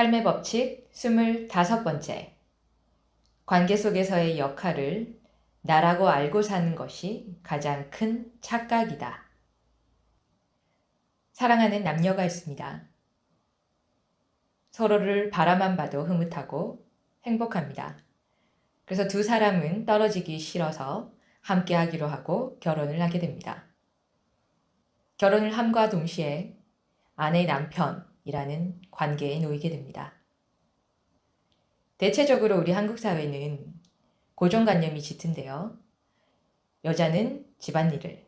삶의 법칙 25번째. 관계 속에서의 역할을 나라고 알고 사는 것이 가장 큰 착각이다. 사랑하는 남녀가 있습니다. 서로를 바라만 봐도 흐뭇하고 행복합니다. 그래서 두 사람은 떨어지기 싫어서 함께 하기로 하고 결혼을 하게 됩니다. 결혼을 함과 동시에 아내 남편 이라는 관계에 놓이게 됩니다. 대체적으로 우리 한국 사회는 고정관념이 짙은데요. 여자는 집안일을,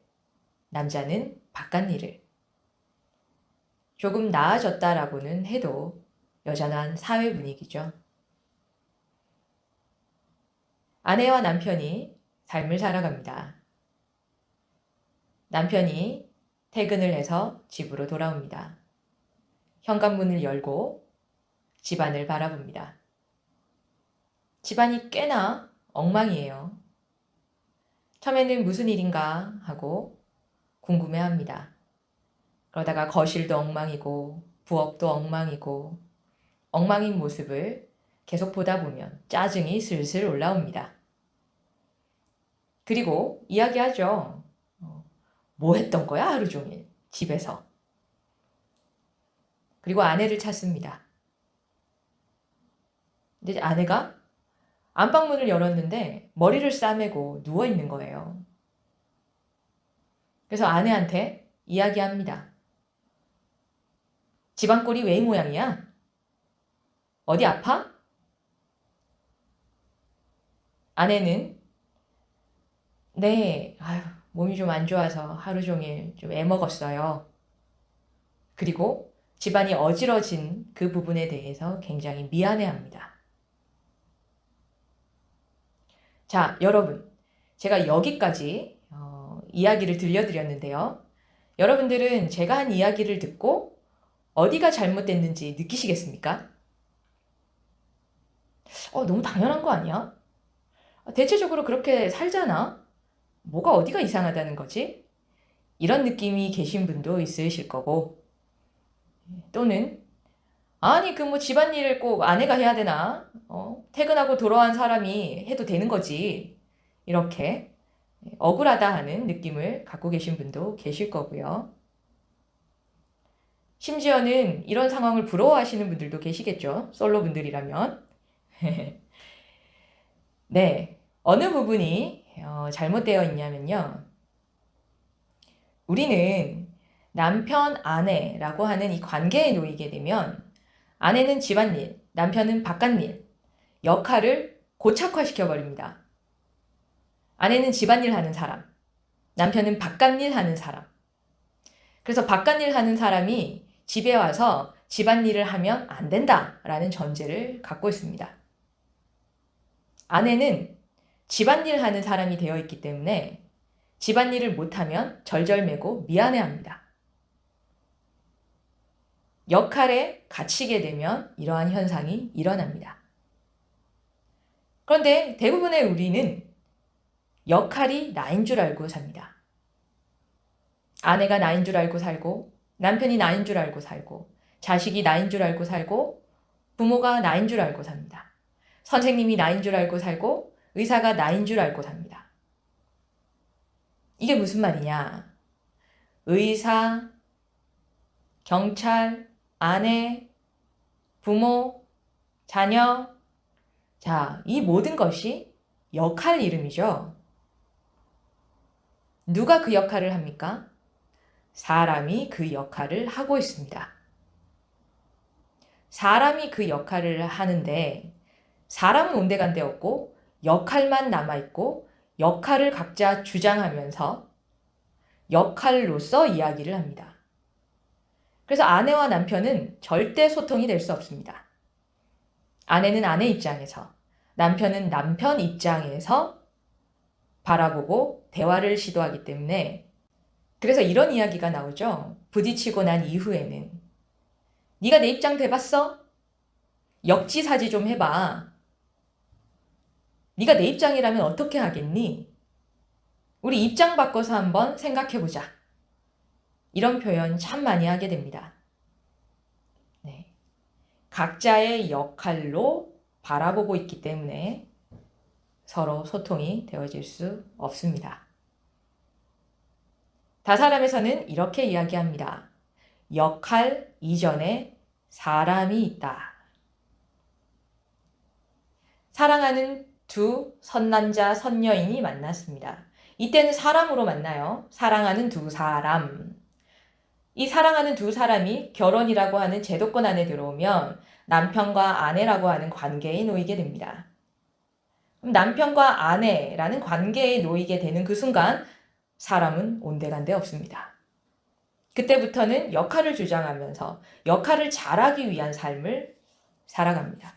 남자는 바깥일을. 조금 나아졌다라고는 해도 여전한 사회 분위기죠. 아내와 남편이 삶을 살아갑니다. 남편이 퇴근을 해서 집으로 돌아옵니다. 현관문을 열고 집안을 바라봅니다. 집안이 꽤나 엉망이에요. 처음에는 무슨 일인가 하고 궁금해 합니다. 그러다가 거실도 엉망이고 부엌도 엉망이고 엉망인 모습을 계속 보다 보면 짜증이 슬슬 올라옵니다. 그리고 이야기하죠. 어, 뭐 했던 거야 하루 종일 집에서. 그리고 아내를 찾습니다. 근데 아내가 안방문을 열었는데 머리를 싸매고 누워 있는 거예요. 그래서 아내한테 이야기합니다. 꼴이 왜 이 모양이야? 어디 아파? 아내는 네, 아유, 몸이 좀 안 좋아서 하루 종일 좀 애먹었어요. 그리고 집안이 어지러진 그 부분에 대해서 굉장히 미안해 합니다. 자, 여러분. 제가 여기까지 어, 이야기를 들려드렸는데요. 여러분들은 제가 한 이야기를 듣고 어디가 잘못됐는지 느끼시겠습니까? 어, 너무 당연한 거 아니야? 대체적으로 그렇게 살잖아? 뭐가 어디가 이상하다는 거지? 이런 느낌이 계신 분도 있으실 거고, 또는 아니 그 뭐 집안일을 꼭 아내가 해야 되나? 어, 퇴근하고 돌아온 사람이 해도 되는 거지. 이렇게 억울하다 하는 느낌을 갖고 계신 분도 계실 거고요. 심지어는 이런 상황을 부러워하시는 분들도 계시겠죠. 솔로 분들이라면. 네. 어느 부분이 어, 잘못되어 있냐면요. 우리는 남편, 아내라고 하는 이 관계에 놓이게 되면 아내는 집안일, 남편은 바깥일, 역할을 고착화시켜 버립니다. 아내는 집안일 하는 사람, 남편은 바깥일 하는 사람. 그래서 바깥일 하는 사람이 집에 와서 집안일을 하면 안 된다라는 전제를 갖고 있습니다. 아내는 집안일 하는 사람이 되어 있기 때문에 집안일을 못하면 절절매고 미안해 합니다. 역할에 갇히게 되면 이러한 현상이 일어납니다. 그런데 대부분의 우리는 역할이 나인 줄 알고 삽니다. 아내가 나인 줄 알고 살고, 남편이 나인 줄 알고 살고, 자식이 나인 줄 알고 살고, 부모가 나인 줄 알고 삽니다. 선생님이 나인 줄 알고 살고, 의사가 나인 줄 알고 삽니다. 이게 무슨 말이냐? 의사, 경찰, 아내, 부모, 자녀. 자, 이 모든 것이 역할 이름이죠. 누가 그 역할을 합니까? 사람이 그 역할을 하고 있습니다. 사람이 그 역할을 하는데 사람은 온데간데 없고 역할만 남아있고 역할을 각자 주장하면서 역할로서 이야기를 합니다. 그래서 아내와 남편은 절대 소통이 될 수 없습니다. 아내는 아내 입장에서, 남편은 남편 입장에서 바라보고 대화를 시도하기 때문에 그래서 이런 이야기가 나오죠. 부딪히고 난 이후에는 네가 내 입장 돼봤어? 역지사지 좀 해봐. 네가 내 입장이라면 어떻게 하겠니? 우리 입장 바꿔서 한번 생각해보자. 이런 표현 참 많이 하게 됩니다. 네. 각자의 역할로 바라보고 있기 때문에 서로 소통이 되어질 수 없습니다. 다사람에서는 이렇게 이야기합니다. 역할 이전에 사람이 있다. 사랑하는 두 선남자, 선여인이 만났습니다. 이때는 사람으로 만나요. 사랑하는 두 사람. 이 사랑하는 두 사람이 결혼이라고 하는 제도권 안에 들어오면 남편과 아내라고 하는 관계에 놓이게 됩니다. 남편과 아내라는 관계에 놓이게 되는 그 순간 사람은 온데간데 없습니다. 그때부터는 역할을 주장하면서 역할을 잘하기 위한 삶을 살아갑니다.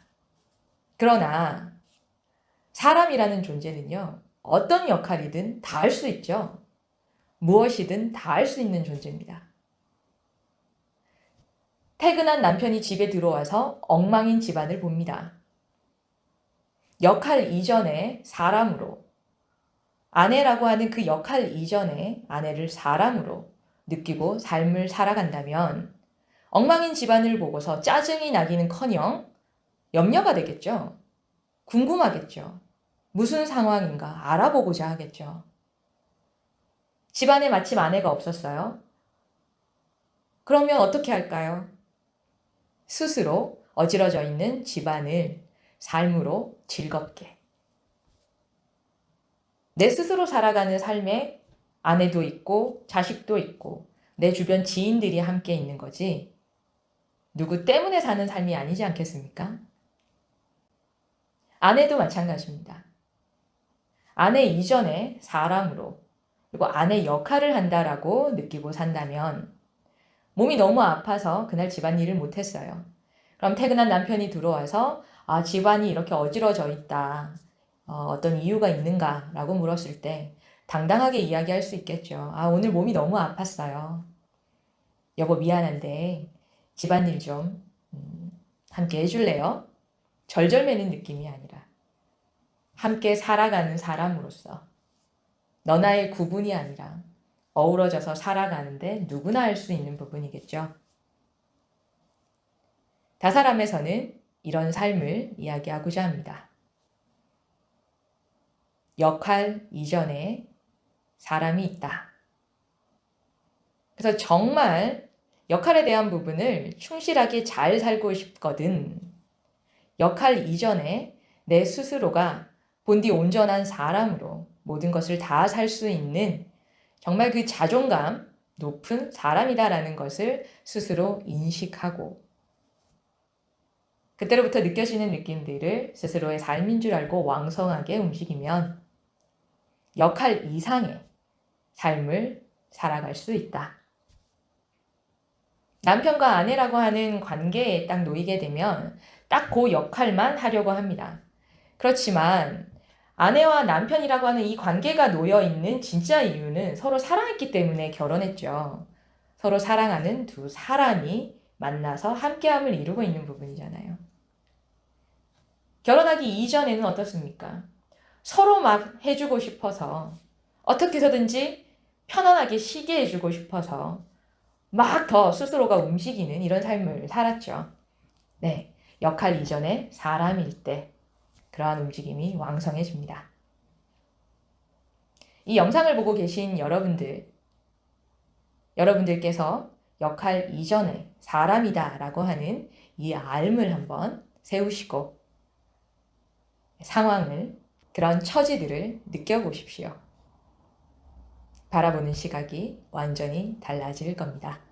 그러나 사람이라는 존재는요, 어떤 역할이든 다 할 수 있죠. 무엇이든 다 할 수 있는 존재입니다. 퇴근한 남편이 집에 들어와서 엉망인 집안을 봅니다. 역할 이전에 사람으로, 아내라고 하는 그 역할 이전에 아내를 사람으로 느끼고 삶을 살아간다면 엉망인 집안을 보고서 짜증이 나기는 커녕 염려가 되겠죠. 궁금하겠죠. 무슨 상황인가 알아보고자 하겠죠. 집안에 마침 아내가 없었어요. 그러면 어떻게 할까요? 스스로 어지러져 있는 집안을 삶으로 즐겁게. 내 스스로 살아가는 삶에 아내도 있고 자식도 있고 내 주변 지인들이 함께 있는 거지 누구 때문에 사는 삶이 아니지 않겠습니까? 아내도 마찬가지입니다. 아내 이전에 사람으로 그리고 아내 역할을 한다라고 느끼고 산다면 몸이 너무 아파서 그날 집안일을 못했어요. 그럼 퇴근한 남편이 들어와서 아, 집안이 이렇게 어지러져 있다. 어, 떤 이유가 있는가 라고 물었을 때 당당하게 이야기할 수 있겠죠. 아, 오늘 몸이 너무 아팠어요. 여보, 미안한데 집안일 좀 음, 함께 해줄래요? 절절매는 느낌이 아니라 함께 살아가는 사람으로서 너나의 구분이 아니라 어우러져서 살아가는데 누구나 할 수 있는 부분이겠죠. 다사람에서는 이런 삶을 이야기하고자 합니다. 역할 이전에 사람이 있다. 그래서 정말 역할에 대한 부분을 충실하게 잘 살고 싶거든. 역할 이전에 내 스스로가 본디 온전한 사람으로 모든 것을 다 살 수 있는 정말 그 자존감 높은 사람이다라는 것을 스스로 인식하고 그때로부터 느껴지는 느낌들을 스스로의 삶인 줄 알고 왕성하게 움직이면 역할 이상의 삶을 살아갈 수 있다. 남편과 아내라고 하는 관계에 딱 놓이게 되면 딱 그 역할만 하려고 합니다. 그렇지만 아내와 남편이라고 하는 이 관계가 놓여 있는 진짜 이유는 서로 사랑했기 때문에 결혼했죠. 서로 사랑하는 두 사람이 만나서 함께함을 이루고 있는 부분이잖아요. 결혼하기 이전에는 어떻습니까? 서로 막 해주고 싶어서 어떻게 해서든지 편안하게 쉬게 해주고 싶어서 막 더 스스로가 움직이는 이런 삶을 살았죠. 네. 역할 이전에 사람일 때 그러한 움직임이 왕성해집니다. 이 영상을 보고 계신 여러분들, 여러분들께서 역할 이전에 사람이다 라고 하는 이 알을 한번 세우시고 상황을, 그런 처지들을 느껴보십시오. 바라보는 시각이 완전히 달라질 겁니다.